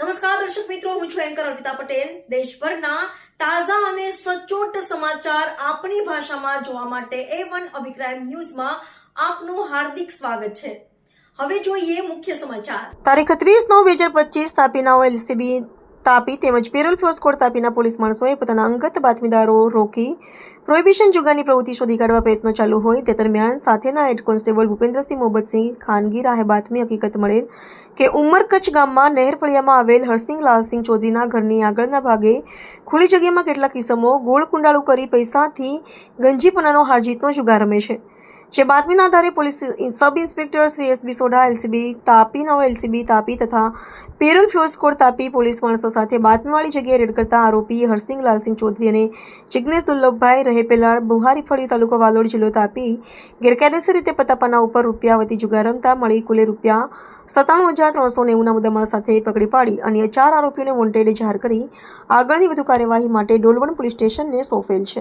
નમસ્કાર, દર્શક મિત્રો, હું છું એન્કર અર્પિતા પટેલ. દેશભરના તાજા અને સચોટ સમાચાર આપણી ભાષામાં જોવા માટે એ વન અભિક્રાઇમ ન્યૂઝમાં આપનું હાર્દિક સ્વાગત છે. હવે જોઈએ મુખ્ય સમાચાર. તારીખ ત્રીસ નવ બે હજાર પચીસ તાપીના એલસીબી તાપી તેમજ પેરોલ ફ્લોસ્કોડ તાપીના પોલીસ માણસોએ પોતાના અંગત બાતમીદારો રોકી પ્રોહિબિશન જુગારની પ્રવૃત્તિ શોધી કાઢવા પ્રયત્નો ચાલુ હોય તે દરમિયાન સાથેના હેડ કોન્સ્ટેબલ ભૂપેન્દ્રસિંહ મોહબ્બતસિંહ ખાનગી રાહે બાતમી હકીકત મળેલ કે ઉમરકચ્છ ગામમાં નહેર ફળિયામાં આવેલ હરસિંહ લાલસિંહ ચૌધરીના ઘરની આગળના ભાગે ખુલ્લી જગ્યામાં કેટલાક કિસમો ગોળ કુંડાળું કરી પૈસાથી ગંજીપનાનો હારજીતનો જુગાર રમે છે. જે બાતમીના આધારે police sub inspector Shri S B Sodha, LCB Tapi, નવ એલસીબી તાપી તથા parole furlough squad Tapi police માણસો સાથે બાતમીવાળી જગ્યાએ રેડ કરતા આરોપી હરસિંહ લાલસિંહ ચૌધરી અને જિગ્નેશ દુર્લભભાઈ રહે પેલાળ બુહારી ફળી તાલુકો વાલોડ જિલ્લો તાપી ગેરકાયદેસર રીતે પતાપાના ઉપર રૂપિયા વતી જુગાર રમતા મળી કુલે રૂપિયા સત્તાણું હજાર ત્રણસો નેવુંના મુદ્દામાં સાથે પકડી પાડી. અન્ય ચાર આરોપીઓને વોન્ટેડ જાહેર કરી આગળની વધુ કાર્યવાહી માટે ડોલવણ પોલીસ સ્ટેશનને સોંપેલ છે.